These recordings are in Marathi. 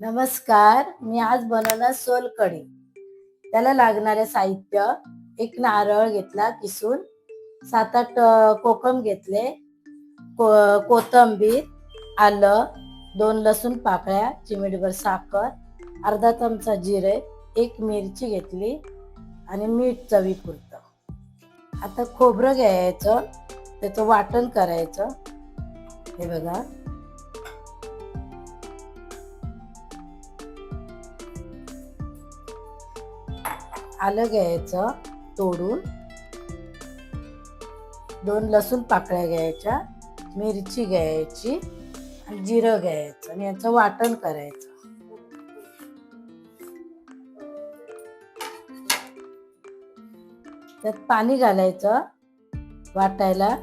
नमस्कार मी आज बनवणार सोलकढी त्याला लागणारे साहित्य एक नारळ घेतला किसून सात आठ कोकम घेतले को- कोथिंबीर आलं दोन लसूण पाकळ्या चिमिटभर साखर अर्धा चमचा जिरे एक मिरची घेतली आणि मीठ चवीपुरतं. आता खोबरं घ्यायचं त्याचं वाटण करायचं. हे बघा. आलं घ्यायचं तोडून. दोन लसूण पाकळ्या घ्यायच्या मिरची घ्यायची आणि जिरं घ्यायचं आणि याचं वाटण करायचं. त्यात पाणी घालायचं वाटायला.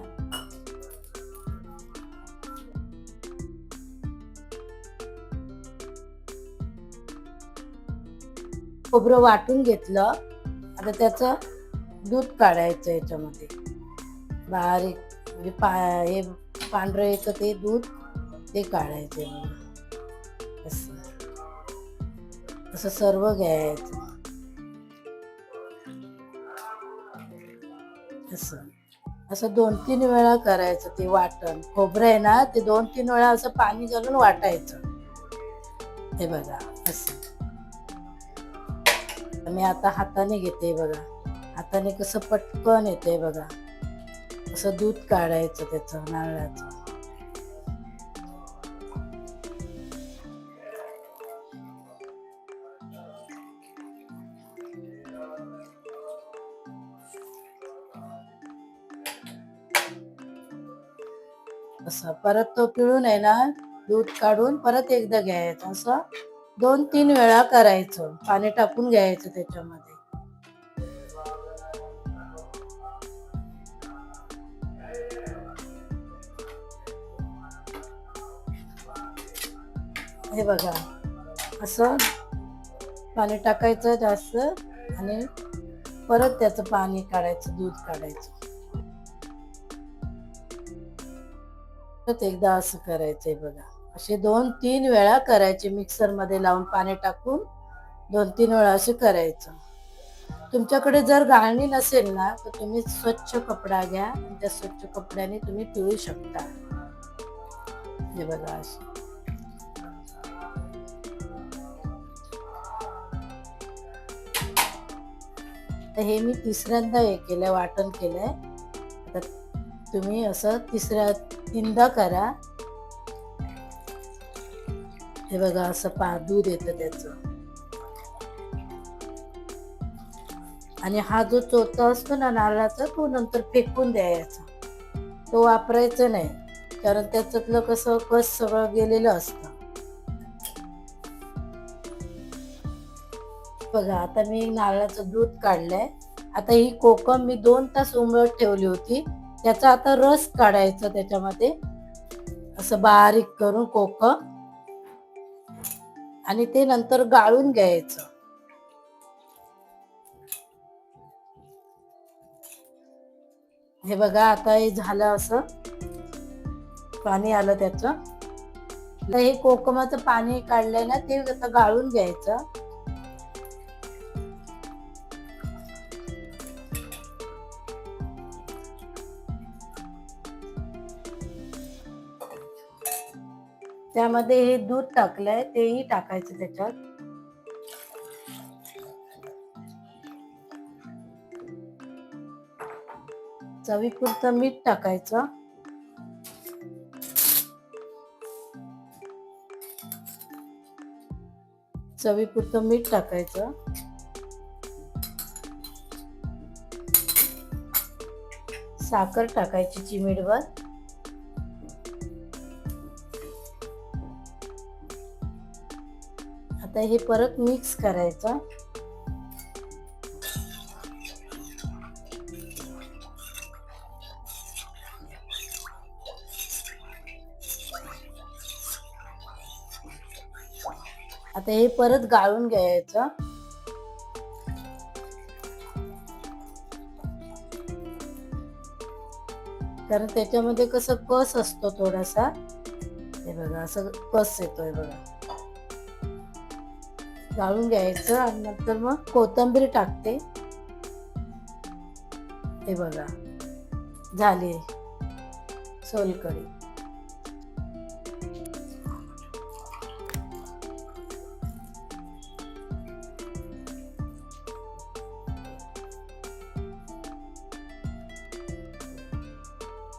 खोबरं वाटून घेतलं. आता त्याचं दूध काढायचं याच्यामध्ये. बारीक म्हणजे पा हे पांढरं येतं ते दूध ते काढायचं आहे असं. असं सर्व घ्यायचं. असं. असं दोन तीन वेळा करायचं ते वाटण. खोबरं आहे ना ते दोन तीन वेळा असं पाणी घालून वाटायचं. हे बघा असं. मी आता हाताने घेते बघा. हाताने कसं पटकन येते बघा. असं दूध काढायचं त्याचं नारळाचं. असं परत तो पिळून आहे ना दूध काढून परत एकदा घ्यायचं असं? दोन तीन वेळा करायचं. पाणी टाकून घ्यायचं त्याच्यामध्ये. हे बघा. असं पाणी टाकायचं जास्त आणि परत त्याचं पाणी काढायचं दूध काढायचं. परत एकदा असं करायचंय बघा. असे दोन तीन वेळा करायचे मिक्सरमध्ये लावून पाणी टाकून. दोन तीन वेळा असे करायचं. तुमच्याकडे जर गाळणी नसेल ना तर तुम्ही स्वच्छ कपडा घ्या. आणि त्या स्वच्छ कपड्याने तुम्ही पिळू शकता. हे बघा असे. तर हे मी तिसऱ्यांदा हे केलंय वाटण केलंय. तर तुम्ही असं तिसऱ्या तीनदा करा. हे बघा असं पा दूध येतं त्याचं. आणि हा जो चोथा असतो ना नारळाचा तो नंतर फेकून द्यायचा. तो वापरायचा नाही कारण त्याच्यातलं कसं कस सगळं गेलेलं असतं. बघा आता मी नारळाचं दूध काढलंय. आता ही कोकम मी दोन तास उमळत ठेवली होती. त्याचा आता रस काढायचा त्याच्यामध्ये. असं बारीक करून कोकम. आणि ते नंतर गाळून घ्यायचं. हे बघा आता हे झालं असं. पाणी आलं त्याचं. हे कोकमाचं पाणी काढलंय ना ते आता गाळून घ्यायचं. त्यामध्ये हे दूध टाकलंय तेही टाकायचं त्याच्यात. चवीपुरतं मीठ टाकायचं. चवीपुरतं मीठ टाकायचं. साखर टाकायची चिमीडवर आता हे परत मिक्स करायचं. आता हे परत गाळून घ्यायचं. कारण त्याच्यामध्ये कसं कस असतो थोडासा? हे बघा असं कस येतोय बघा. गाळून घ्यायचं आणि नंतर मग कोथिंबीर टाकते. हे बघा झाली सोलकढी.